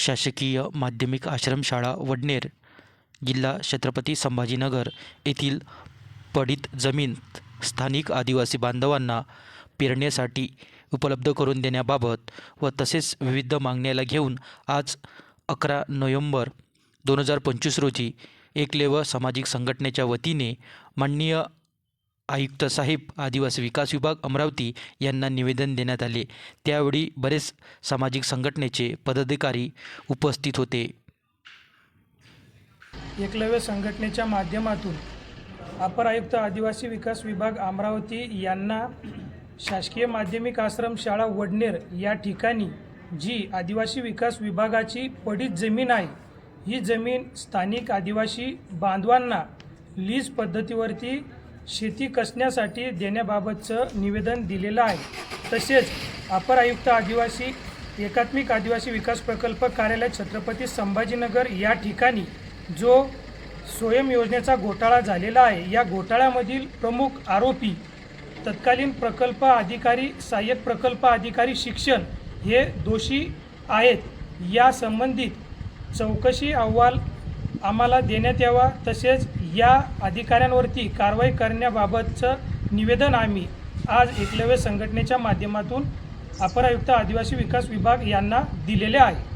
शासकीय माध्यमिक आश्रमशाळा वडनेर जिल्हा छत्रपती संभाजीनगर येथील पडीत जमीन स्थानिक आदिवासी बांधवांना पेरण्यासाठी उपलब्ध करून देण्याबाबत व तसेच विविध मागण्याला घेऊन आज अकरा नोव्हेंबर दोन हजार पंचवीस रोजी एकलेव सामाजिक संघटनेच्या वतीने माननीय आयुक्त साहेब आदिवासी विकास विभाग अमरावती यांना निवेदन देण्यात आले. त्यावेळी बरेच सामाजिक संघटनेचे पदाधिकारी उपस्थित होते. एकलव्य संघटनेच्या माध्यमातून अपर आयुक्त आदिवासी विकास विभाग अमरावती यांना शासकीय माध्यमिक आश्रम शाळा वडनेर या ठिकाणी जी आदिवासी विकास विभागाची पडीत जमीन आहे ही जमीन स्थानिक आदिवासी बांधवांना लीज पद्धतीवरती शेती कसण्यासाठी देण्याबाबतचं निवेदन दिलेलं आहे. तसेच अपर आयुक्त आदिवासी एकात्मिक आदिवासी विकास प्रकल्प कार्यालय छत्रपती संभाजीनगर या ठिकाणी जो स्वयं योजनेचा घोटाळा झालेला आहे या घोटाळ्यामधील प्रमुख आरोपी तत्कालीन प्रकल्प अधिकारी सहाय्यक प्रकल्प अधिकारी शिक्षण हे दोषी आहेत. या संबंधित चौकशी अहवाल आम्हाला देण्यात यावा. तसेच या अधिकाऱ्यांवरती कारवाई करण्याबाबतचं निवेदन आम्ही आज एकलव्य संघटनेच्या माध्यमातून अपर आयुक्त आदिवासी विकास विभाग यांना दिलेले आहे.